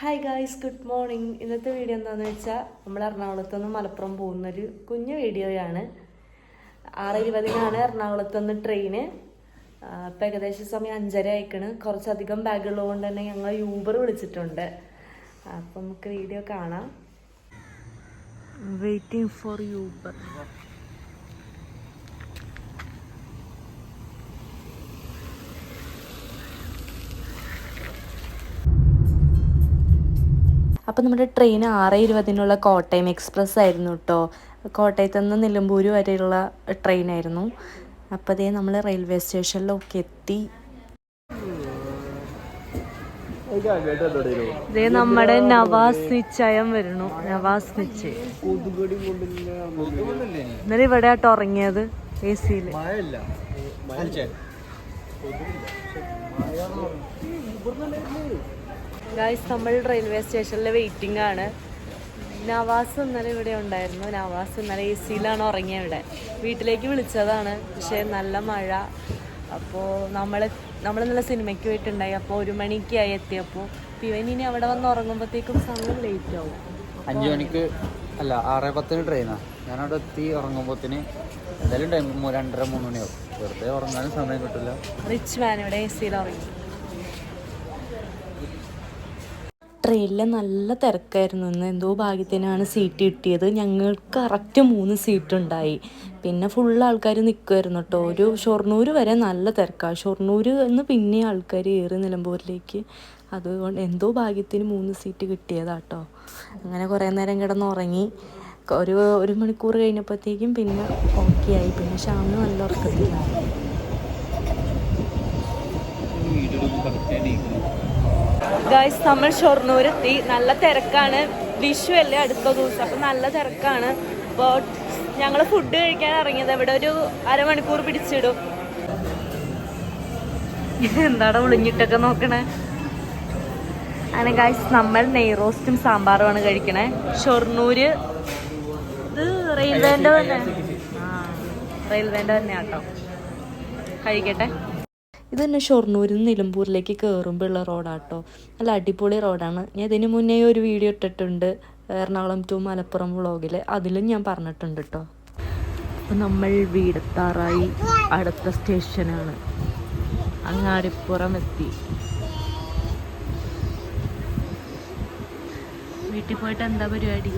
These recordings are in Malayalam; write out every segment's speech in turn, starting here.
ഹായ് ഗായ്സ് ഗുഡ് മോർണിംഗ് ഇന്നത്തെ വീഡിയോ എന്താണെന്ന് വെച്ചാൽ നമ്മൾ എറണാകുളത്ത് നിന്ന് മലപ്പുറം പോകുന്നൊരു കുഞ്ഞു വീഡിയോയാണ്. ആറ് ഇരുപതിനാണ് എറണാകുളത്ത് നിന്ന് ട്രെയിന് ഇപ്പം ഏകദേശം സമയം അഞ്ചര ആയിക്കണ്. കുറച്ചധികം ബാഗുള്ളതുകൊണ്ട് തന്നെ ഞങ്ങൾ യൂബർ വിളിച്ചിട്ടുണ്ട്. അപ്പം നമുക്ക് വീഡിയോ കാണാം. വെയിറ്റിംഗ് ഫോർ യൂബർ അപ്പം നമ്മുടെ ട്രെയിൻ ആറ് ഇരുപതിനുള്ള കോട്ടയം എക്സ്പ്രസ് ആയിരുന്നു കേട്ടോ കോട്ടയത്ത് നിന്ന് നിലമ്പൂർ വരെയുള്ള ട്രെയിൻ ആയിരുന്നു. അപ്പോൾ അതേ നമ്മൾ റെയിൽവേ സ്റ്റേഷനിലൊക്കെ എത്തി. നമ്മുടെ നവാസ് നിശ്ചയം വരുന്നു. നവാസ് നിശ്ചയം. ഇവിടെ ഉറങ്ങിയത് എ സിയിൽ ഗായ്സ് നമ്മൾ റെയിൽവേ സ്റ്റേഷനിൽ വെയിറ്റിംഗ് ആണ്. നവാസ് ഇന്നലെ ഇവിടെ ഉണ്ടായിരുന്നു. നവാസ് ഇന്നലെ എ സിയിലാണ് ഉറങ്ങിയത് ഇവിടെ. വീട്ടിലേക്ക് വിളിച്ചതാണ്. പക്ഷേ നല്ല മഴ. അപ്പോൾ നമ്മൾ നമ്മൾ നല്ല സിനിമയ്ക്ക് പോയിട്ടുണ്ടായി. അപ്പോൾ ഒരു മണിക്കായി എത്തിയപ്പോൾ ഇവൻ ഇനി അവിടെ വന്ന് ഉറങ്ങുമ്പോഴത്തേക്കും സമയം ലേറ്റ് ആവും. അഞ്ച് മണിക്ക് അല്ല ആറ് പത്തിന് ട്രെയിനാ ഞാനവിടെ എത്തി ഉറങ്ങുമ്പോത്തിന് എന്തായാലും ടൈം രണ്ടര മൂന്ന് മണിയാവും. വെറുതെ ഉറങ്ങാനും സമയം കിട്ടില്ല. റിച്ച് മാൻ ഇവിടെ എ സിയിൽ ഉറങ്ങി. ട്രെയിനിൽ നല്ല തിരക്കായിരുന്നു. ഇന്ന് എന്തോ ഭാഗ്യത്തിനാണ് സീറ്റ് കിട്ടിയത്. ഞങ്ങൾക്ക് കറക്റ്റ് മൂന്ന് സീറ്റ് ഉണ്ടായി. പിന്നെ ഫുൾ ആൾക്കാർ നിൽക്കുമായിരുന്നു കേട്ടോ ഒരു ഷൊർണൂർ വരെ നല്ല തിരക്കാണ് ഷൊർണൂർ എന്ന് പിന്നെ ആൾക്കാർ ഏറി നിലമ്പൂരിലേക്ക്. അതുകൊണ്ട് എന്തോ ഭാഗ്യത്തിന് മൂന്ന് സീറ്റ് കിട്ടിയതാട്ടോ അങ്ങനെ കുറേ നേരം കിടന്നുറങ്ങി ഒരു ഒരു മണിക്കൂർ കഴിഞ്ഞപ്പോഴത്തേക്കും പിന്നെ ഓക്കെ ആയി. പിന്നെ ഷാമിന് നല്ല ഉറക്കത്തിലാണ് ഗായ്സ് നമ്മൾ ഷൊർണൂരെത്തി. നല്ല തിരക്കാണ്. വിഷു അല്ലേ അടുത്ത ദിവസം. അപ്പം നല്ല തിരക്കാണ്. അപ്പോൾ ഞങ്ങൾ ഫുഡ് കഴിക്കാൻ ഇറങ്ങിയത്. ഇവിടെ ഒരു അരമണിക്കൂർ പിടിച്ചിടും. എന്താടാ ഒളിഞ്ഞിട്ടൊക്കെ നോക്കണേ? അങ്ങനെ ഗായ്സ് നമ്മൾ നെയ് റോസ്റ്റും സാമ്പാറുമാണ് കഴിക്കണേ. ഷൊർണൂര് ഇത് റെയിൽവേന്റെ തന്നെ. റെയിൽവേന്റെ തന്നെ ആട്ടോ കഴിക്കട്ടെ? ഇത് തന്നെ ഷൊർണൂരിൽ നിന്ന് നിലമ്പൂരിലേക്ക് കയറുമ്പോഴുള്ള റോഡാട്ടോ. നല്ല അടിപൊളി റോഡാണ്. ഞാൻ ഇതിന് മുന്നേ ഒരു വീഡിയോ ഇട്ടിട്ടുണ്ട് എറണാകുളം ടു മലപ്പുറം വ്ളോഗിൽ അതിലും ഞാൻ പറഞ്ഞിട്ടുണ്ട് കേട്ടോ അപ്പോൾ നമ്മൾ വീടത്താറായി. അടുത്ത സ്റ്റേഷനാണ്. അങ്ങാടിപ്പുറം എത്തി വീട്ടിൽ പോയിട്ട് എന്താ പരിപാടി?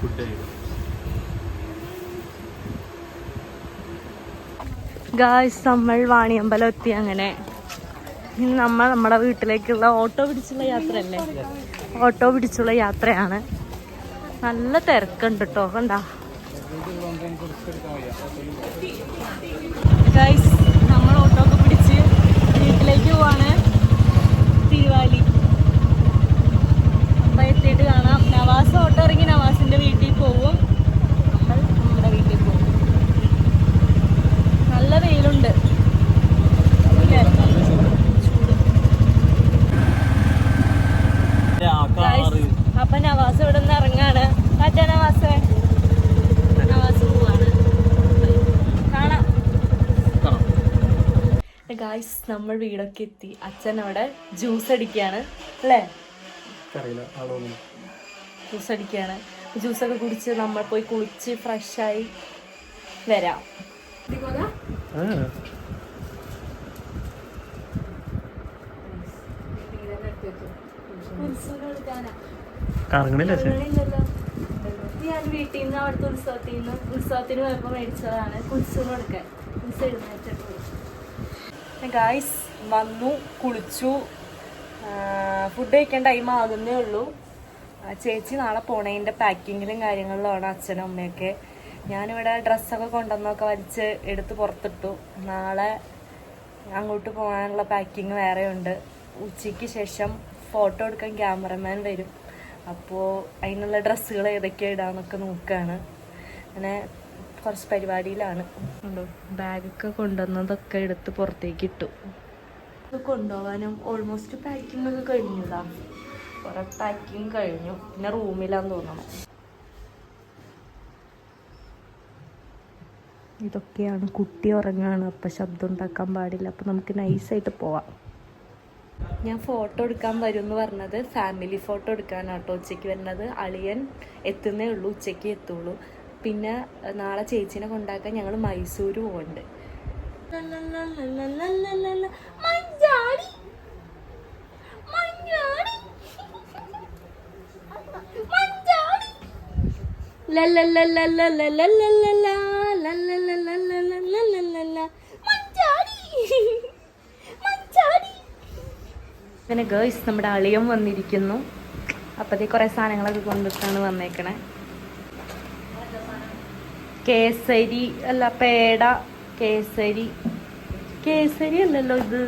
ഫുഡ് ആയിരുന്നു ഗായ്സ് നമ്മൾ വാണിയമ്പലം എത്തി അങ്ങനെ. ഇനി നമ്മൾ നമ്മുടെ വീട്ടിലേക്കുള്ള ഓട്ടോ പിടിച്ചുള്ള യാത്രയല്ലേ? ഓട്ടോ പിടിച്ചുള്ള യാത്രയാണ്. നല്ല തിരക്കുണ്ട് കേട്ടോ കണ്ട? ഗായ്സ് നമ്മൾ ഓട്ടോ ഒക്കെ പിടിച്ച് വീട്ടിലേക്ക് പോവാണ്. തിരുവാലി അപ്പം എത്തിയിട്ട് കാണാം നവാസ് ഓട്ടോ ഇറങ്ങി നവാസിന്റെ വീട്ടിൽ പോവും നമ്മൾ നമ്മുടെ വീട്ടിൽ പോകും നല്ല വെയിലുണ്ട് ഇല്ലേ? ചൂട്. Guys, അപ്പൊ നവാസ് ഇവിടെ നിന്ന് ഇറങ്ങാണ്. കാറ്റ നവാസ്? നവാസ് പോവാണ്. കാണാം. ഗായ്സ് നമ്മൾ വീടൊക്കെ എത്തി. അച്ഛൻ അവിടെ ജ്യൂസ് അടിക്കുകയാണ് അല്ലേ? ജ്യൂസ് അടിക്കാണ്. ജ്യൂസ് ഒക്കെ കുടിച്ച് നമ്മൾ പോയി കുളിച്ച് ഫ്രഷായി വരാം. കറങ്ങണില്ല ഞാൻ വീട്ടിൽ നിന്ന് അവിടുത്തെ ഉത്സവത്തിൽ നിന്ന് ഉത്സവത്തിന് പോയപ്പോൾ മേടിച്ചതാണ് കുൽസുന് കൊടുക്കാൻ. കുൽസ് എഴുന്നേറ്റിട്ട് ഗായ്സ് വന്നു കുളിച്ചു. ഫുഡ് കഴിക്കാൻ ടൈം ആകുന്നേ ഉള്ളൂ. ചേച്ചി നാളെ പോണേന്റെ പാക്കിങ്ങിലും കാര്യങ്ങളിലാണ് അച്ഛനും അമ്മയൊക്കെ. ഞാനിവിടെ ഡ്രസ്സൊക്കെ കൊണ്ടുവന്നൊക്കെ വലിച്ച് എടുത്ത് പുറത്തിട്ടു. നാളെ അങ്ങോട്ട് പോകാനുള്ള പാക്കിങ് വേറെ ഉണ്ട് ഉച്ചയ്ക്ക് ശേഷം ഫോട്ടോ എടുക്കാൻ ക്യാമറമാൻ വരും. അപ്പോൾ അതിനുള്ള ഡ്രസ്സുകൾ ഏതൊക്കെ ഇടാന്നൊക്കെ നോക്കുകയാണ് അങ്ങനെ കുറച്ച് പരിപാടിയിലാണ്. ഉണ്ടോ? ബാഗൊക്കെ കൊണ്ടുവന്നതൊക്കെ എടുത്ത് പുറത്തേക്ക് ഇട്ടു. കൊണ്ടുപോകാനും ഓൾമോസ്റ്റ് പാക്കിംഗ് ഒക്കെ കഴിഞ്ഞതാ. കുറെ പാക്കിംഗ് കഴിഞ്ഞു. പിന്നെ റൂമിലാന്ന് തോന്നണം. ഇതൊക്കെയാണ്. കുട്ടി ഉറങ്ങാണ്. അപ്പം ശബ്ദം ഉണ്ടാക്കാൻ പാടില്ല. അപ്പം നമുക്ക് നൈസായിട്ട് പോവാം. ഞാൻ ഫോട്ടോ എടുക്കാൻ വരും എന്ന് പറഞ്ഞത് ഫാമിലി ഫോട്ടോ എടുക്കാനാട്ടോ ഉച്ചയ്ക്ക് വരുന്നത്. അളിയൻ എത്തുന്നേ ഉള്ളൂ ഉച്ചയ്ക്ക് എത്തുള്ളൂ. പിന്നെ നാളെ ചേച്ചീനെ കൊണ്ടാക്കാൻ ഞങ്ങൾ മൈസൂർ പോകുന്നുണ്ട് മഞ്ചാടി പിന്നെ ഗേൾസ് നമ്മുടെ അളിയം വന്നിരിക്കുന്നു. അപ്പത്തേ കുറേ സാധനങ്ങളൊക്കെ കൊണ്ടിട്ടാണ് വന്നേക്കണേ. കേസരി അല്ല പേട കേസരി. കേസരി അല്ലല്ലോ ഇത്.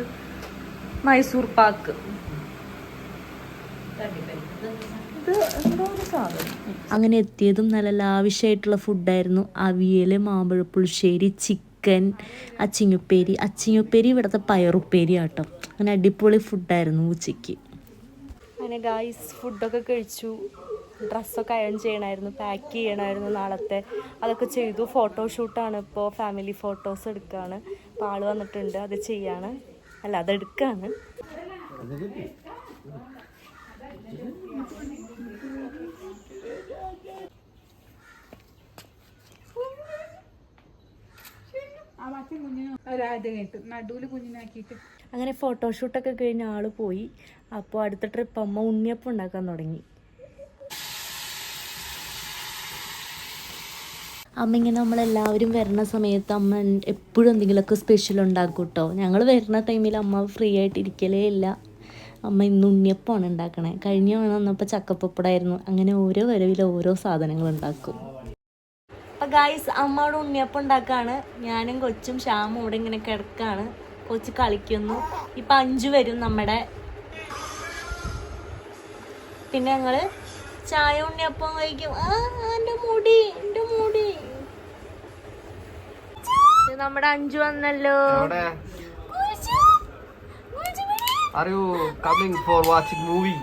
മൈസൂർ പാക്ക്. അങ്ങനെ എത്തിയതും നല്ല ലാവിഷായിട്ടുള്ള ഫുഡായിരുന്നു അവിയൽ മാമ്പഴ പുളിശ്ശേരി ചിക്കൻ അച്ചിങ്ങുപ്പേരി. അച്ചിങ്ങുപ്പേരി ഇവിടുത്തെ പയറുപ്പേരി ആട്ടോ അങ്ങനെ അടിപൊളി ഫുഡായിരുന്നു ഉച്ചയ്ക്ക്. അങ്ങനെ ഗായ്സ് ഫുഡൊക്കെ കഴിച്ചു. ഡ്രസ്സൊക്കെ അയൺ ചെയ്യണമായിരുന്നു പാക്ക് ചെയ്യണമായിരുന്നു നാളത്തെ. അതൊക്കെ ചെയ്തു. ഫോട്ടോഷൂട്ടാണ് ഇപ്പോൾ ഫാമിലി ഫോട്ടോസ് എടുക്കുകയാണ് അപ്പോൾ ആൾ വന്നിട്ടുണ്ട്. അത് ചെയ്യാണ്. അല്ല അതെടുക്കുകയാണ് കുഞ്ഞിനാക്കിയിട്ട്. അങ്ങനെ ഫോട്ടോഷൂട്ടൊക്കെ കഴിഞ്ഞ ആൾ പോയി. അപ്പോൾ അടുത്ത ട്രിപ്പ് അമ്മ ഉണ്ണിയപ്പം ഉണ്ടാക്കാൻ തുടങ്ങി. അമ്മ ഇങ്ങനെ നമ്മളെല്ലാവരും വരുന്ന സമയത്ത് അമ്മ എപ്പോഴും എന്തെങ്കിലുമൊക്കെ സ്പെഷ്യൽ ഉണ്ടാക്കും കേട്ടോ ഞങ്ങൾ വരുന്ന ടൈമിൽ അമ്മ ഫ്രീ ആയിട്ട് ഇരിക്കലേ ഇല്ല. അമ്മ ഇന്ന് ഉണ്ണിയപ്പമാണ് ഉണ്ടാക്കണേ. കഴിഞ്ഞ തവണ വന്നപ്പോൾ ചക്കപ്പപ്പടായിരുന്നു അങ്ങനെ ഓരോ വരവിൽ ഓരോ സാധനങ്ങൾ ഉണ്ടാക്കും. അപ്പം ഗായ്സ് അമ്മ അവിടെ ഉണ്ണിയപ്പം ഉണ്ടാക്കാണ്. ഞാനും കൊച്ചും ശ്യാമും ഇവിടെ ഇങ്ങനെ കിടക്കാണ്. കൊച്ച് കളിക്കുന്നു. ഇപ്പം അഞ്ചു വരും നമ്മുടെ. പിന്നെ ഞങ്ങൾ ചായ ഉണ്ണിയപ്പം കഴിക്കും. ആ എന്റെ മുടി എന്റെ മുടി. നമ്മുടെ അഞ്ചു വന്നല്ലോ. ഫോർ വാച്ചിങ് മൂവി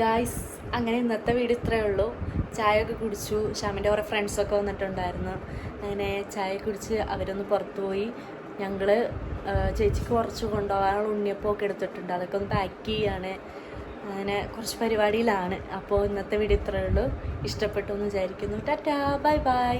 ഗായ്സ് അങ്ങനെ ഇന്നത്തെ വീട് ഇത്രയേ ഉള്ളൂ. ചായ ഒക്കെ കുടിച്ചു. ശ്യാമിന്റെ കുറേ ഫ്രണ്ട്സൊക്കെ വന്നിട്ടുണ്ടായിരുന്നു. അങ്ങനെ ചായ കുടിച്ച് അവരൊന്ന് പുറത്തു പോയി ഞങ്ങൾ ചേച്ചിക്ക് കുറച്ച് കൊണ്ടുപോകാനുള്ള ഉണ്ണിയപ്പമൊക്കെ എടുത്തിട്ടുണ്ട്. അതൊക്കെ ഒന്ന് പാക്ക് ചെയ്യാണ്. അങ്ങനെ കുറച്ച് പരിപാടിയിലാണ്. അപ്പോൾ ഇന്നത്തെ വീഡിയോ ഇത്രയേ ഉള്ളൂ. ഇഷ്ടപ്പെട്ടു എന്ന് വിചാരിക്കുന്നു. ടാറ്റാ. Bye bye.